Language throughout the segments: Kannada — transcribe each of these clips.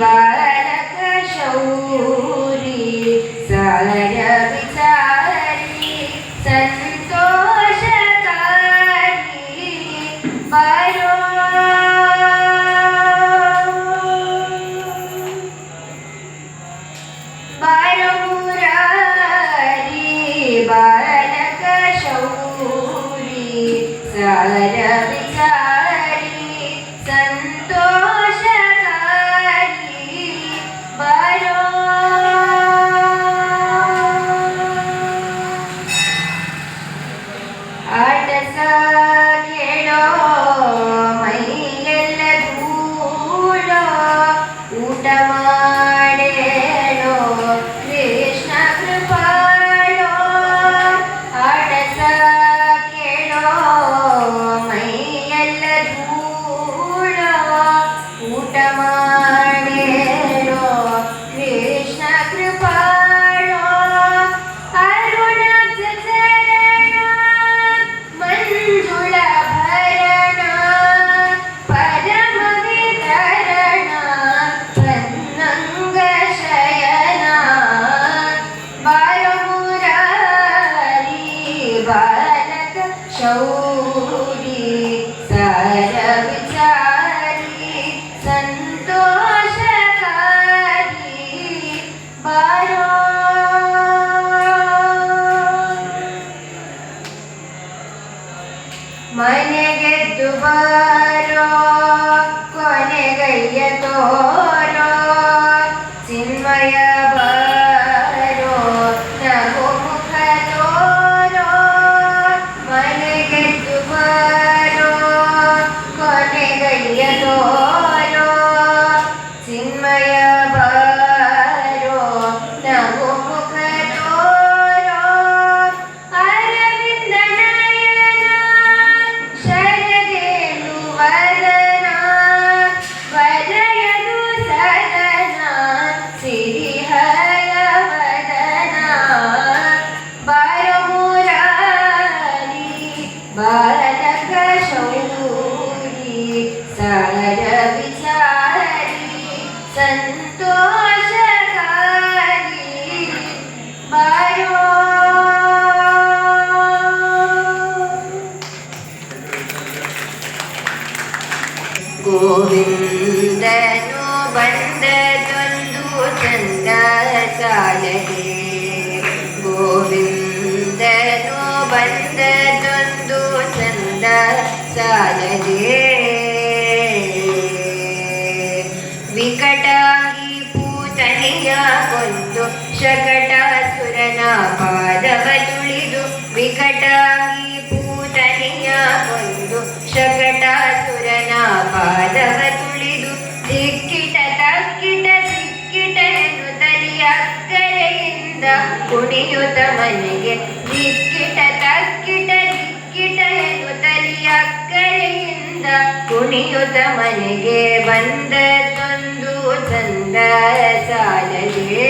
بارك شوق ಗೋವಿಂದನು ಬಂದದೊಂದು ಚಂದ ಸಾಲದೆ ಗೋವಿಂದನು ಬಂದದೊಂದು ಚಂದ ಸಾಲದೆ ವಿಕಟಾಗಿ ಪೂತನೆಯ ಕೊಂದು ಶಕಟಾಸುರನ ಪಾದವ ತುಳಿದು ವಿಕಟಾಗಿ ಪೂತನೆಯ ಕೊಂದು ಶಕಟಾಸುರನ ಪಾದವ ತುಳಿದು ದಿಕ್ಕಿಟ ತಕ್ಕಿಟ ದಿಕ್ಕಿಟ ಎನ್ನುತ್ತಲಿಯ ಕರೆಯಿಂದ ಕುಣಿಯುತ್ತ ಮನೆಗೆ. ದಿಕ್ಕಿಟ ತಕ್ಕಿಟ ದಿಕ್ಕಿಟ ತಲಿಯ ಕರೆಯಿಂದ ಕುಣಿಯುತ್ತ ಮನೆಗೆ ಬಂದದೊಂದು ಚಂದ ಸಾಲದೆ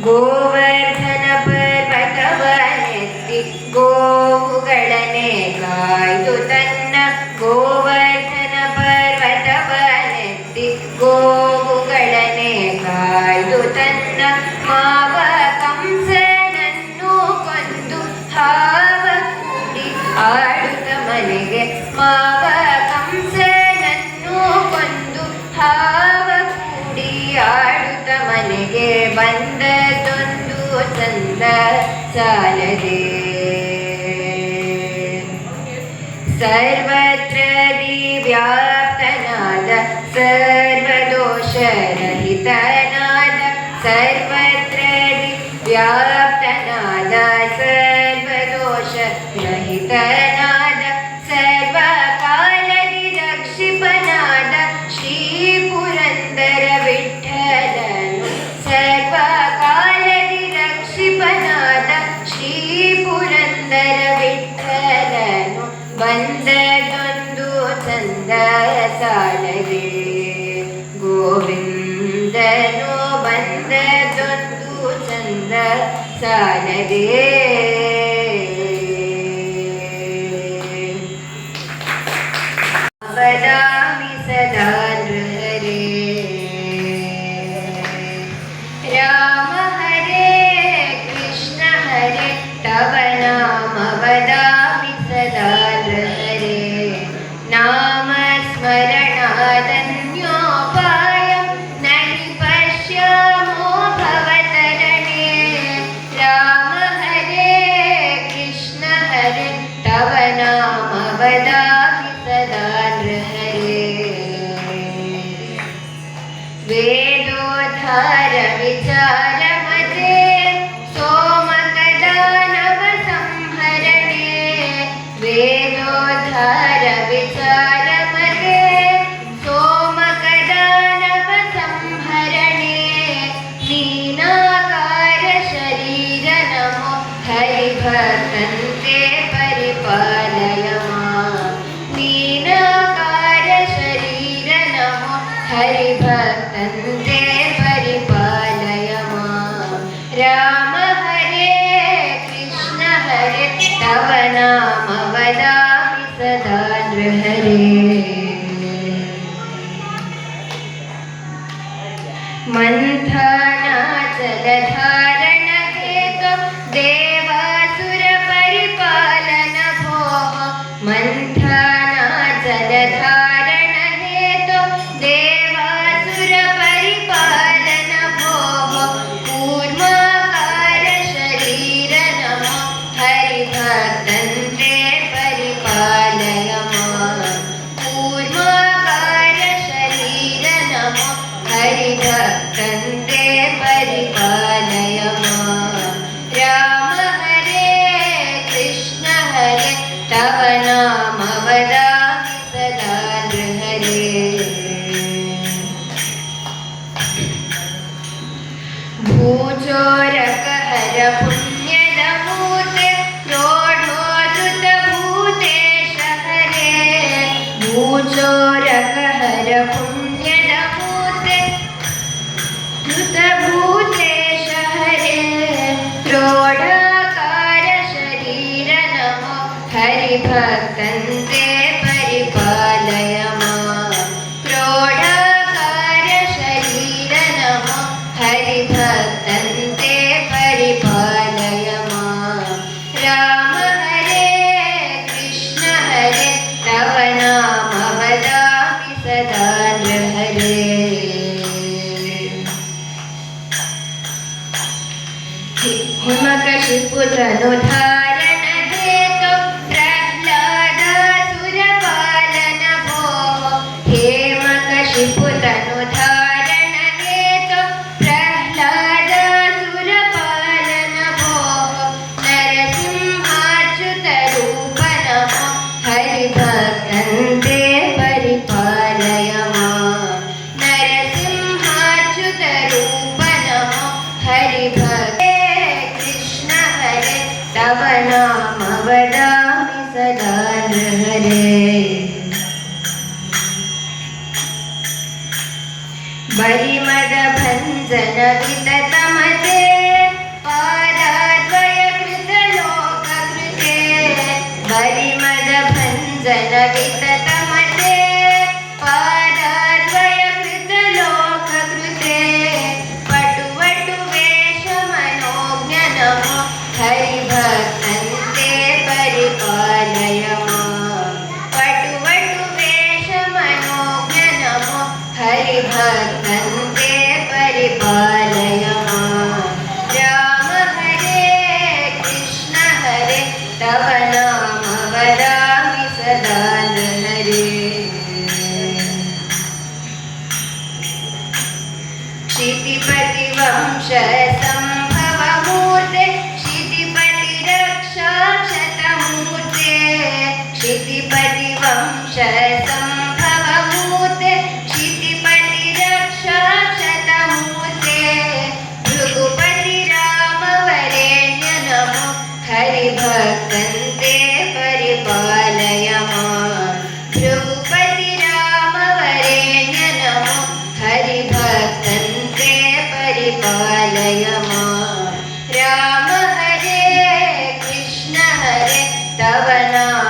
ಗೋವರ್ಧನ ಪರ್ವತವನೆತ್ತಿ ಗೋವುಗಳನೆ ಕಾಯ್ದು ತನ್ನ ಗೋವರ್ಧನ ಪರ್ವತವನೆತ್ತಿ ಗೋವುಗಳನೆ ಕಾಯ್ದು ತನ್ನ ಮಾವ ಕಂಸನನ್ನು ಕೊಂದು ಹಾವ ಕೂಡಿ ಆಡುತ್ತ ಮನೆಗೆ ಮಾವ ಕಂಸನನ್ನು ಕೊಂದು ಹಾವ ಕೂಡಿ ಆಡುತ್ತ ಮನೆಗೆ ಬಂದದೊಂದು ಚಂದ ಸಾಲದೆ. सर्वत्र दिव्याप्तनाद सर्वदोषरहितनाद सर्वत्र दिव्याप्तनाद सर्वदोषरहितनाद। ಚಂದ ಸಾಲದೆ ಗೋವಿಂದನು ಬಂದದೊಂದು ಚಂದ ಸಾಲದೆ Poeta मन्थानाचलधार ലോലകഹരവും हरिभक्तन्ते તવનો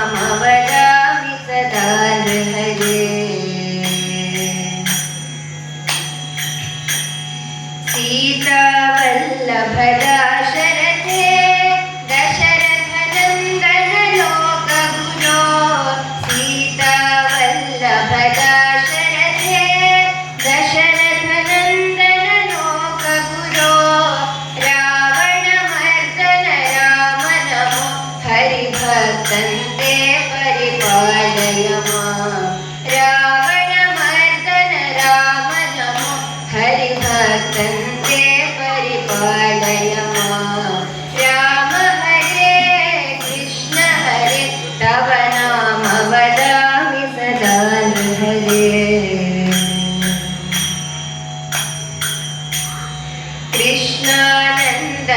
कृष्णानन्द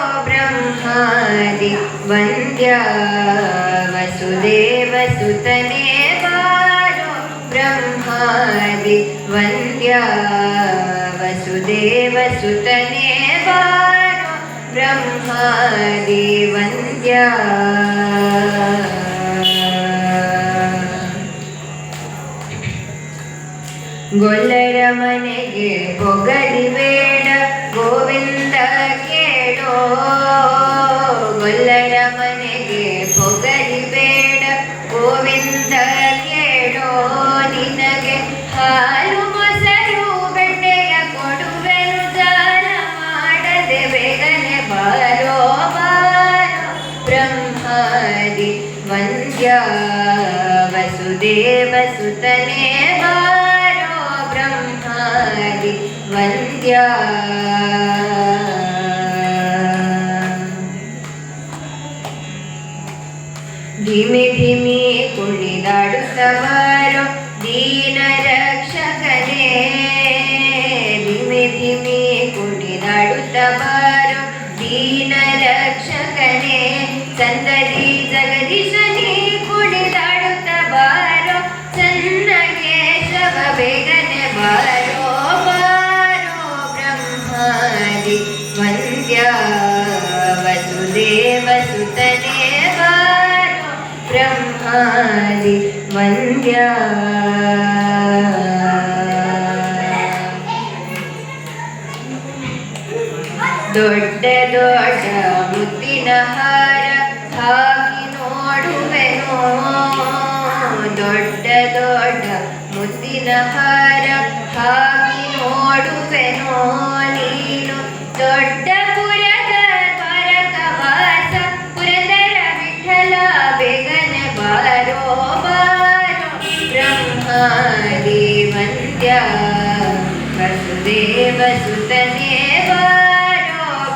ब्रह्मादि वन्द्या वसुदेवसुतने वारो ब्रह्मादि वन्द्या वसुदेवसुतने वारो ब्रह्मादि वन्द्या। मन ಮನೆಗೆ ಪೊಗಲ वसुदेवसुतने वारो ब्रह्मादि वन्द्या ಧಿಮಿ ಧಿಮಿ ಕುಣಿದಾಡುತ್ತವ ದೊಡ್ಡ ದೊಡ್ಡ ಮುತ್ತಿನ ಹಾರ ಹಾಕಿ ನೋಡುವೆನೋ. ದೊಡ್ಡ ದೊಡ್ಡ ಮುತ್ತಿನ ಹಾರ ಹಾಕಿ ನೋಡುವೆನೋ. ನೀನು ದೊಡ್ಡ लि वन्द्या प्रसुदेवसुतदेवारो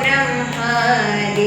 ब्रह्मारि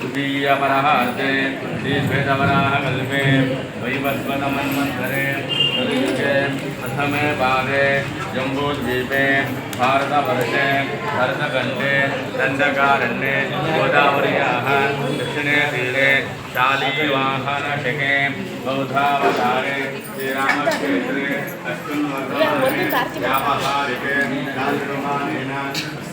तुरीयपरहास्ते श्रीश्वेतवराहकल्पे वैवस्वतमन्वन्तरे कलियुगे प्रथमे भागे जम्बूद्वीपे, भारतवर्षे, भरतखण्डे, दण्डकारण्ये, गोदावर्याः, दक्षिणे तीरे शालीवाहनशके बौधावतारे श्रीरामक्षेत्रे अस्मिन् व्यावहारिके कार्यक्रमानेन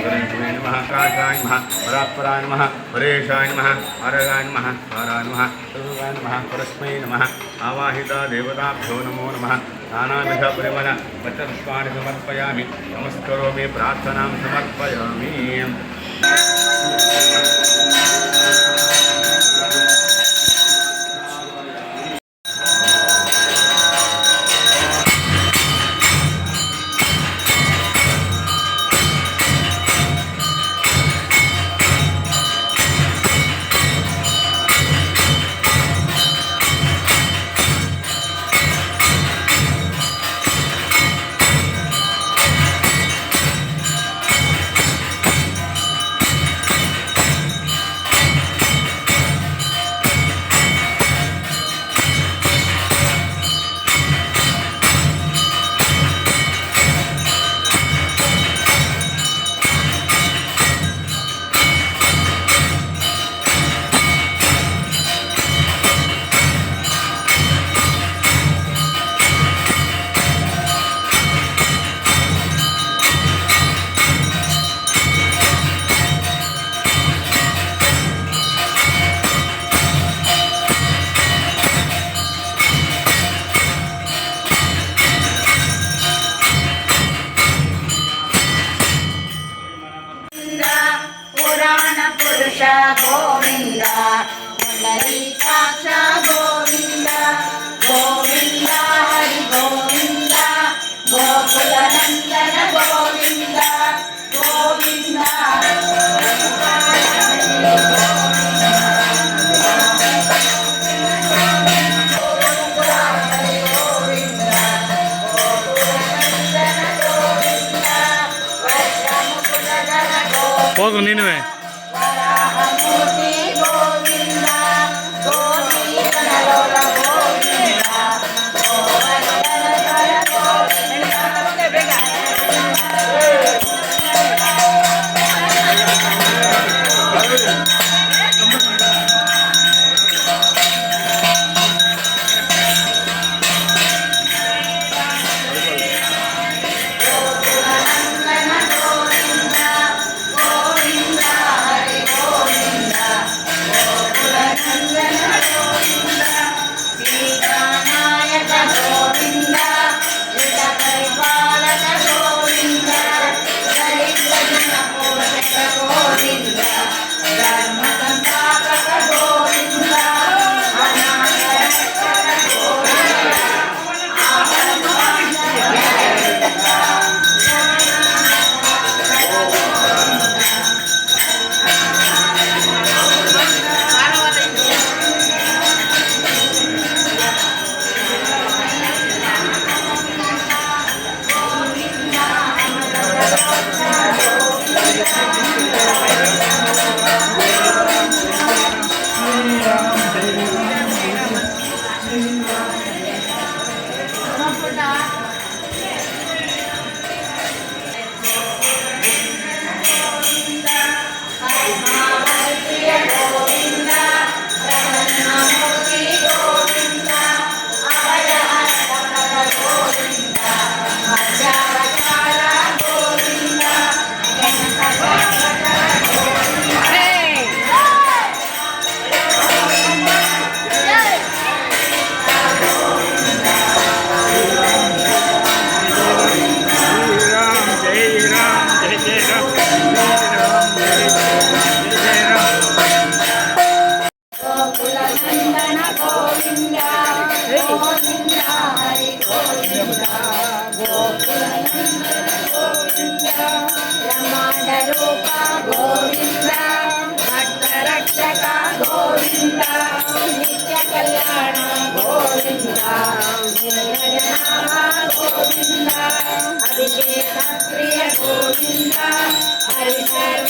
మహగురంచువే నమ కాశాయ నమ పరాత్పరాయ నమ పరేషాయ నమ అరగాయ నమ పారాయ నమ చదుగాయ నమ పరస్మై నమ ఆవాహిత దేవతాభ్యో నమో నమ నానావిధ పరిమళ వచస్వాణి సమర్పయామి నమస్కరోమి ప్రార్థనాం సమర్పయామి.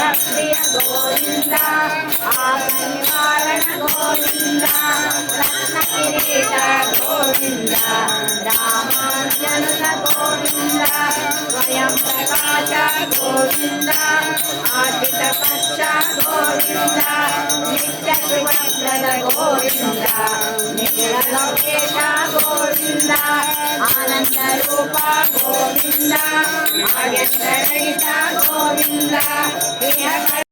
భక్తియ గోవింద ఆపనివారణ గోవింద రత్న కిరీట గోవింద రామానుజనుల గోవింద గోవింద వయం ప్రకాశ గోవింద ఆశిత పశ్చ గోవింద నిత్య శుభప్రద గోవింద నీల లోకేశ గోవింద ఆనంద రూప గోవింద ఆగస్త రహిత గోవింద